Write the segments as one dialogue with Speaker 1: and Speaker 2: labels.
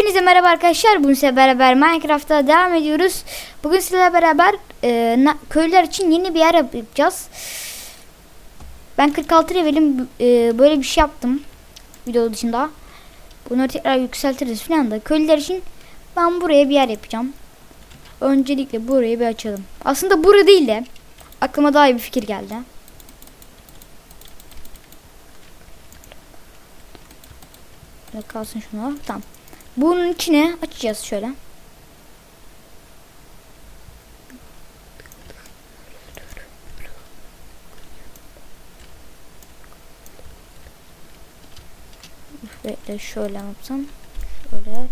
Speaker 1: Hepinize merhaba arkadaşlar. Bugün sizlerle beraber Minecraft'ta devam ediyoruz. Bugün sizlerle beraber e, na- köylüler için yeni bir yer yap- yapacağız. Ben 46 levelim e, böyle bir şey yaptım. Video dışında. Bunları tekrar yükseltiriz falan da. Köylüler için ben buraya bir yer yapacağım. Öncelikle burayı bir açalım. Aslında burada değil de aklıma daha iyi bir fikir geldi. Kalsın şunu. Tamam. Bunun içine açacağız şöyle. Bekle şöyle yapsam. Şöyle.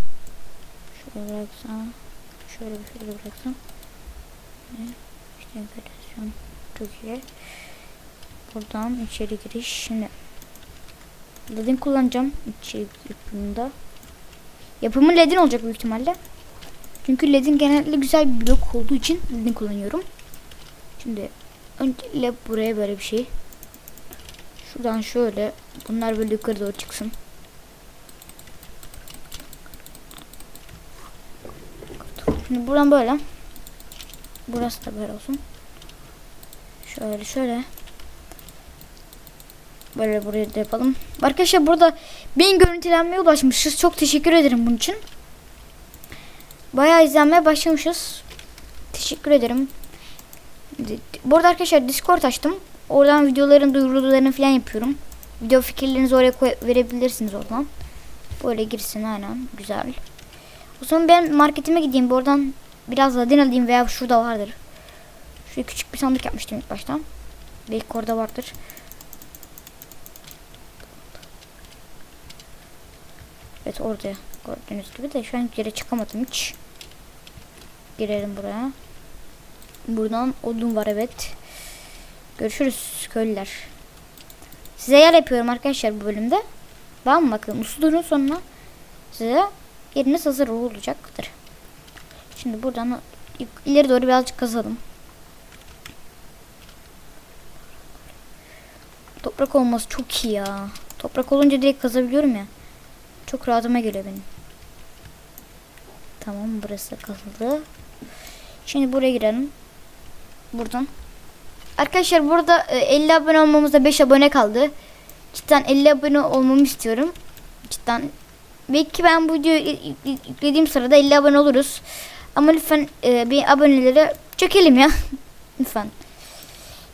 Speaker 1: Şöyle bıraksam. Şöyle bir şöyle bıraksam. İşte enflasyon. İyi. Buradan içeri giriş. Şimdi Ledin kullanacağım içeri yapımında. Yapımı ledin olacak büyük ihtimalle. Çünkü ledin genellikle güzel bir blok olduğu için ledin kullanıyorum. Şimdi öncelikle buraya böyle bir şey. Şuradan şöyle bunlar böyle yukarı doğru çıksın. Şimdi buradan böyle. Burası da böyle olsun. Şöyle şöyle. Böyle buraya da yapalım. Arkadaşlar burada bin görüntülenmeye ulaşmışız. Çok teşekkür ederim bunun için. Bayağı izlenmeye başlamışız. Teşekkür ederim. Burada arkadaşlar Discord açtım. Oradan videoların duyurularını falan yapıyorum. Video fikirlerinizi oraya verebilirsiniz oradan. Böyle girsin aynen. Güzel. O zaman ben marketime gideyim. Oradan biraz ladin alayım veya şurada vardır. Şuraya küçük bir sandık yapmıştım ilk başta. Belki orada vardır. Evet orada gördüğünüz gibi de şu an yere çıkamadım hiç. Girelim buraya. Buradan odun var evet. Görüşürüz köylüler. Size yer yapıyorum arkadaşlar bu bölümde. Tamam mı? Bakın uslu durun sonra size yeriniz hazır olacaktır. Şimdi buradan ileri doğru birazcık kazalım. Toprak olması çok iyi ya. Toprak olunca direkt kazabiliyorum ya. Çok rahatıma geliyor benim. Tamam burası kazıldı. Şimdi buraya girelim. Buradan. Arkadaşlar burada e, 50 abone olmamızda 5 abone kaldı. Cidden 50 abone olmamı istiyorum. Cidden. Belki ben bu videoyu yüklediğim sırada 50 abone oluruz. Ama lütfen e, bir abonelere çökelim ya. lütfen.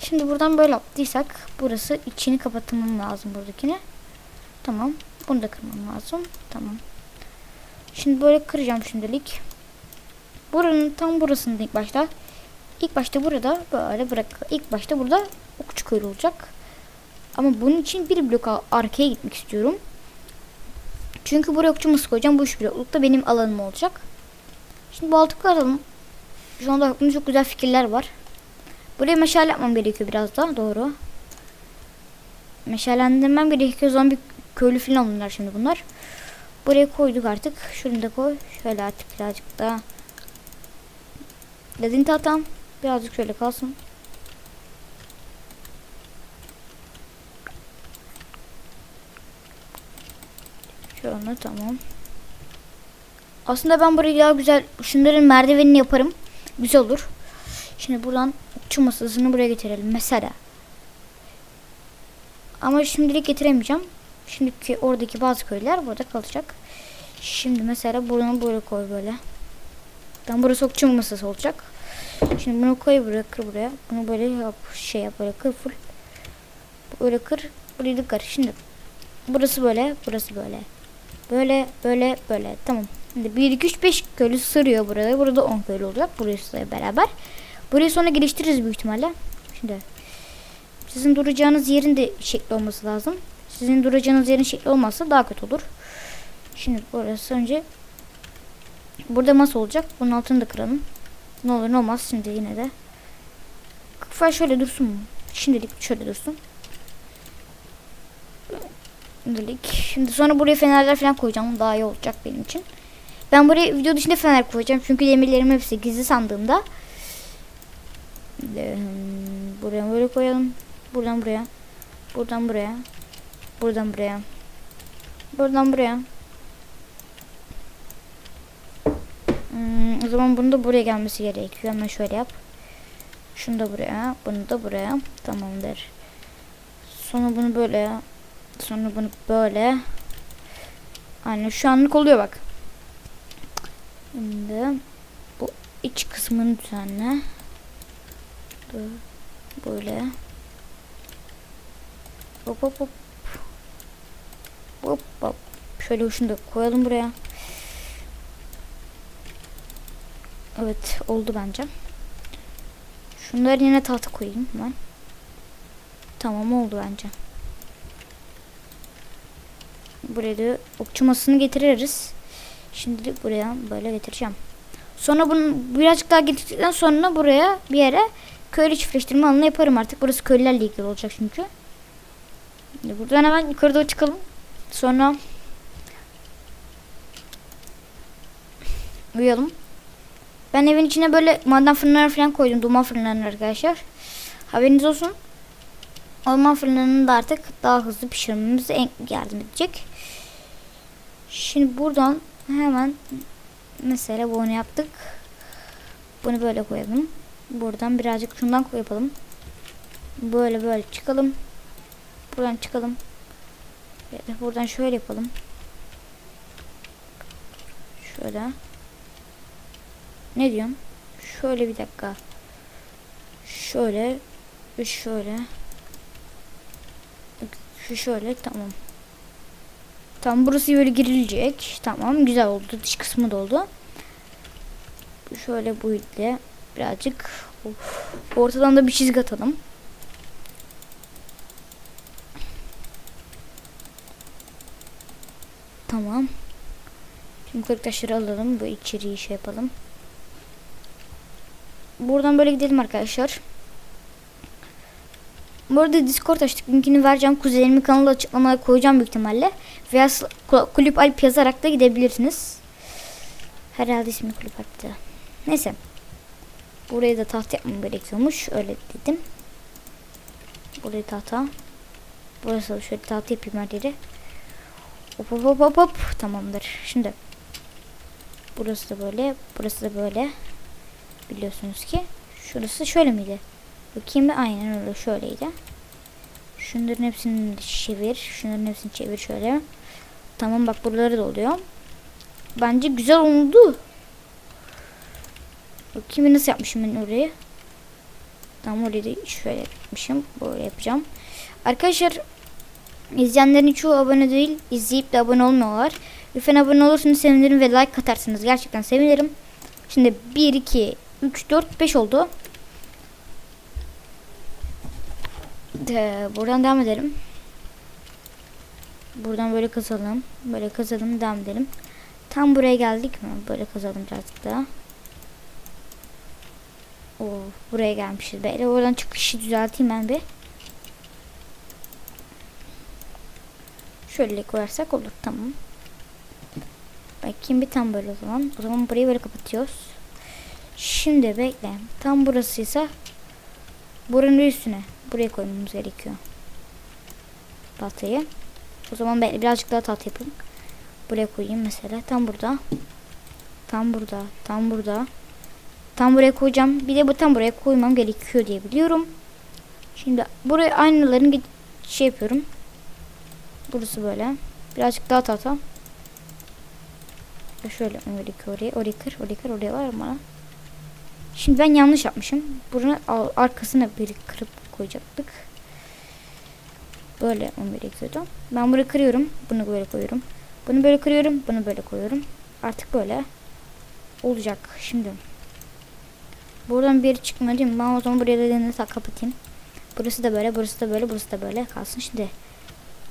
Speaker 1: Şimdi buradan böyle yaptıysak burası içini kapatmam lazım buradakini. Tamam. Bunu da kırmam lazım. Tamam. Şimdi böyle kıracağım şimdilik. Buranın tam burasında ilk başta. İlk başta burada böyle bırak. İlk başta burada okçu köylü olacak. Ama bunun için bir blok arkaya gitmek istiyorum. Çünkü buraya okçu mısır koyacağım. Bu üç bloklukta benim alanım olacak. Şimdi bu altı alalım. Şu anda aklımda çok güzel fikirler var. Buraya meşale yapmam gerekiyor biraz daha. Doğru. Meşalendirmem gerekiyor. Zombi köylü falan bunlar şimdi bunlar. Buraya koyduk artık. Şunu da koy. Şöyle artık birazcık daha. Ladin tatam. Birazcık şöyle kalsın. Şöyle tamam. Aslında ben burayı daha güzel şunların merdivenini yaparım. Güzel olur. Şimdi buradan uçu masasını buraya getirelim mesela. Ama şimdilik getiremeyeceğim. Şimdiki oradaki bazı köyler burada kalacak. Şimdi mesela bunu böyle koy böyle. Tam burası okçu masası olacak. Şimdi bunu koy buraya kır buraya. Bunu böyle yap şey yap böyle kır full. Böyle kır. Burayı da kır. Şimdi burası böyle. Burası böyle. Böyle böyle böyle. Tamam. Şimdi 1 2 3 5 köylü sırıyor burada. Burada 10 köylü olacak. Burası beraber. Burayı sonra geliştiririz büyük ihtimalle. Şimdi sizin duracağınız yerin de şekli olması lazım. Sizin duracağınız yerin şekli olmazsa daha kötü olur. Şimdi burası önce burada masa olacak. Bunun altını da kıralım. Ne olur ne olmaz şimdi yine de. Kafa şöyle dursun mu? Şimdilik şöyle dursun. Şimdilik. Şimdi sonra buraya fenerler falan koyacağım. Daha iyi olacak benim için. Ben buraya video dışında fener koyacağım. Çünkü demirlerim hepsi gizli sandığımda. Buraya böyle koyalım. Buradan buraya. Buradan buraya. Buradan buraya. Buradan buraya. O zaman bunu da buraya gelmesi gerekiyor. Hemen şöyle yap. Şunu da buraya, bunu da buraya. Tamamdır. Sonra bunu böyle. Sonra bunu böyle. Aynen şu anlık oluyor bak. Şimdi bu iç kısmını düzenle. Böyle. Hop hop hop. Hop hop. Şöyle şunu da koyalım buraya. Evet oldu bence. Şunları yine tahta koyayım ben. Tamam oldu bence. Buraya da okçu masasını getiririz. Şimdi buraya böyle getireceğim. Sonra bunu birazcık daha getirdikten sonra buraya bir yere köylü çiftleştirme alanı yaparım artık. Burası köylülerle ilgili olacak çünkü. Buradan hemen yukarı doğru çıkalım. Sonra uyuyalım. Ben evin içine böyle maden fırınları falan koydum. Duman fırınlarını arkadaşlar. Haberiniz olsun. Orman fırınlarını da artık daha hızlı pişirmemize yardım edecek. Şimdi buradan hemen mesela bunu yaptık. Bunu böyle koyalım. Buradan birazcık şundan yapalım. Böyle böyle çıkalım. Buradan çıkalım. Ya da Buradan şöyle yapalım. Şöyle. Ne diyorum? Şöyle bir dakika. Şöyle şöyle. Şu şöyle tamam. Tamam burası böyle girilecek. Tamam güzel oldu. Dış kısmı da oldu. Şöyle bu ile birazcık ortadan da bir çizgi atalım. Tamam. Şimdi kırık taşları alalım. Bu içeriği şey yapalım. Buradan böyle gidelim arkadaşlar. Bu arada Discord açtık. Linkini vereceğim. Kuzenerimin kanalı açıklamaya koyacağım büyük ihtimalle. Veya kulüp alp yazarak da gidebilirsiniz. Herhalde ismi kulüp alpti. Neyse. Buraya da tahta yapmam gerekiyormuş. Öyle dedim. Buraya tahta. Burası şöyle tahta yapayım her yeri. Hop hop hop hop hop. Tamamdır. Şimdi. Burası da böyle. Burası da böyle. Biliyorsunuz ki. Şurası şöyle miydi? Bakayım bir aynen öyle şöyleydi. Şunların hepsini çevir. Şunların hepsini çevir şöyle. Tamam bak buraları da oluyor. Bence güzel oldu. Bakayım nasıl yapmışım ben orayı. Tamam orayı da şöyle yapmışım. Böyle yapacağım. Arkadaşlar izleyenlerin çoğu abone değil. izleyip de abone olmuyorlar. Lütfen abone olursanız sevinirim ve like atarsınız. Gerçekten sevinirim. Şimdi 1, 2, 3, 4, 5 oldu. De, buradan devam edelim. Buradan böyle kazalım. Böyle kazalım devam edelim. Tam buraya geldik mi? Böyle kazalım birazcık daha. Oo, buraya gelmişiz. Böyle oradan çıkışı düzelteyim ben bir. Şöyle koyarsak olur. Tamam. Bakayım bir tam böyle o zaman. O zaman burayı böyle kapatıyoruz. Şimdi bekle. Tam burasıysa buranın üstüne buraya koymamız gerekiyor. Tahtayı. O zaman ben birazcık daha tahta yapayım. Buraya koyayım mesela. Tam burada. Tam burada. Tam burada. Tam buraya koyacağım. Bir de bu tam buraya koymam gerekiyor diye biliyorum. Şimdi buraya aynalarını git şey yapıyorum. Burası böyle. Birazcık daha tahta. Şöyle gerekiyor oraya. Orayı kır. Orayı kır. Oraya var mı? Şimdi ben yanlış yapmışım. Bunu arkasına bir kırıp koyacaktık. Böyle olması gerekiyordu. Ben burayı kırıyorum. Bunu böyle koyuyorum. Bunu böyle kırıyorum. Bunu böyle koyuyorum. Artık böyle olacak. Şimdi buradan bir çıkmıyor? Ben o zaman buraya da tak kapatayım. Burası da böyle, burası da böyle, burası da böyle kalsın. Şimdi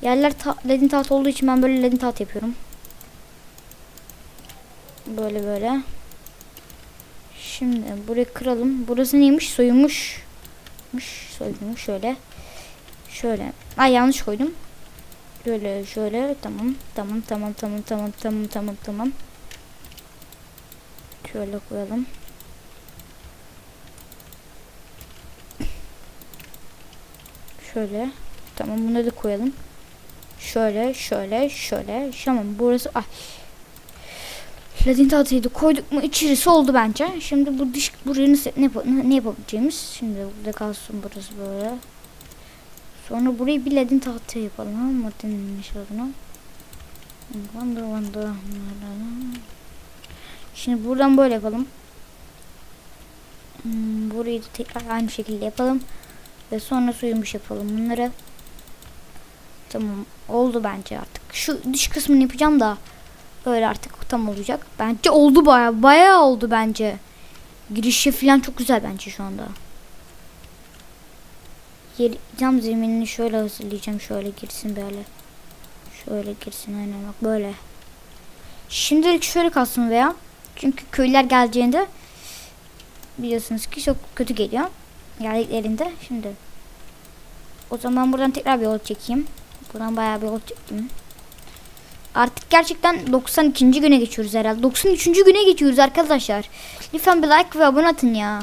Speaker 1: yerler ta ledin taht olduğu için ben böyle ledin taht yapıyorum. Böyle böyle. Şimdi burayı kıralım. Burası neymiş? Soyulmuş. Soyulmuş şöyle. Şöyle. Ay yanlış koydum. Şöyle şöyle tamam. Tamam tamam tamam tamam tamam tamam tamam. Şöyle koyalım. Şöyle. Tamam bunu da koyalım. Şöyle şöyle şöyle. Tamam burası ay. Ladin tahtayı koyduk mu içerisi oldu bence. Şimdi bu dış buraya nasıl, ne, ne yapabileceğimiz. Şimdi burada kalsın burası böyle. Sonra burayı bir ladin tahta yapalım. Ha? Martin'in adına. Vanda vanda. Şimdi buradan böyle yapalım. Hmm, burayı da tekrar aynı şekilde yapalım. Ve sonra suyumuş yapalım bunları. Tamam oldu bence artık. Şu dış kısmını yapacağım da böyle artık tam olacak. Bence oldu baya baya oldu bence. Girişi falan çok güzel bence şu anda. Yer, cam zeminini şöyle hazırlayacağım. Şöyle girsin böyle. Şöyle girsin aynen bak böyle. Şimdilik şöyle kalsın veya. Çünkü köyler geleceğinde biliyorsunuz ki çok kötü geliyor. Geldiklerinde şimdi. O zaman buradan tekrar bir yol çekeyim. Buradan bayağı bir yol çektim. Artık gerçekten 92. güne geçiyoruz herhalde. 93. güne geçiyoruz arkadaşlar. Lütfen bir like ve abone atın ya.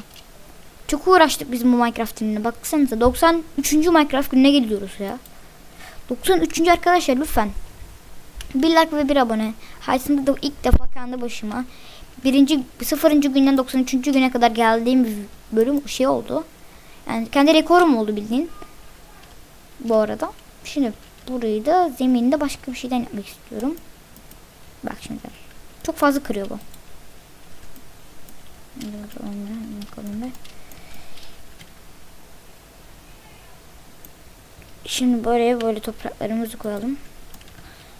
Speaker 1: Çok uğraştık biz bu Minecraft gününe. Baksanıza 93. Minecraft gününe geliyoruz ya. 93. arkadaşlar lütfen. Bir like ve bir abone. Hayatımda da ilk defa kendi başıma. Birinci, sıfırıncı günden 93. güne kadar geldiğim bir bölüm şey oldu. Yani kendi rekorum oldu bildiğin. Bu arada. Şimdi burayı da zeminde başka bir şeyden yapmak istiyorum. Bak şimdi. Çok fazla kırıyor bu. Şimdi böyle böyle topraklarımızı koyalım.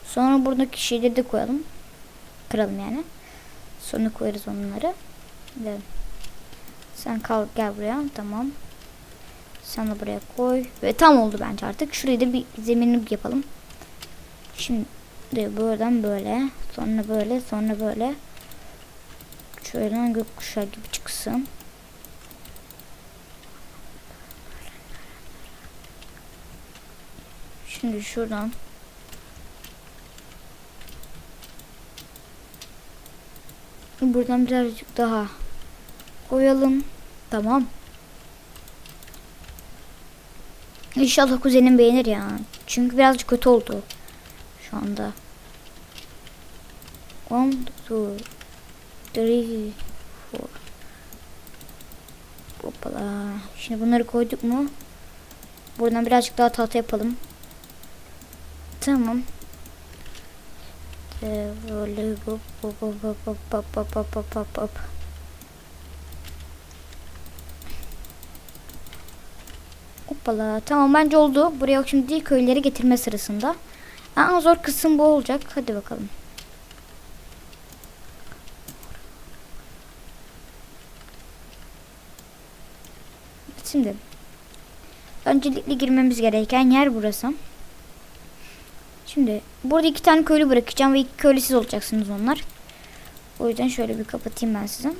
Speaker 1: Sonra buradaki şeyleri de koyalım. Kıralım yani. Sonra koyarız onları. Ve sen kal gel buraya. Tamam. Sen de buraya koy. Ve tam oldu bence artık. Şurayı da bir zeminlik yapalım. Şimdi buradan böyle. Sonra böyle. Sonra böyle. Şöyle gökkuşağı gibi çıksın. Şimdi şuradan buradan birazcık daha koyalım. Tamam. İnşallah kuzenim beğenir ya. Çünkü birazcık kötü oldu. Şu anda. One, two, three, four. Hoppala. Şimdi bunları koyduk mu? Buradan birazcık daha tahta yapalım. Tamam. Ee, Böyle hop hop hop hop hop hop hop hop hop hop hop. Hoppala. Tamam bence oldu. Buraya şimdi köyleri getirme sırasında. En zor kısım bu olacak. Hadi bakalım. Şimdi öncelikle girmemiz gereken yer burası. Şimdi burada iki tane köylü bırakacağım ve iki köylü siz olacaksınız onlar. O yüzden şöyle bir kapatayım ben size.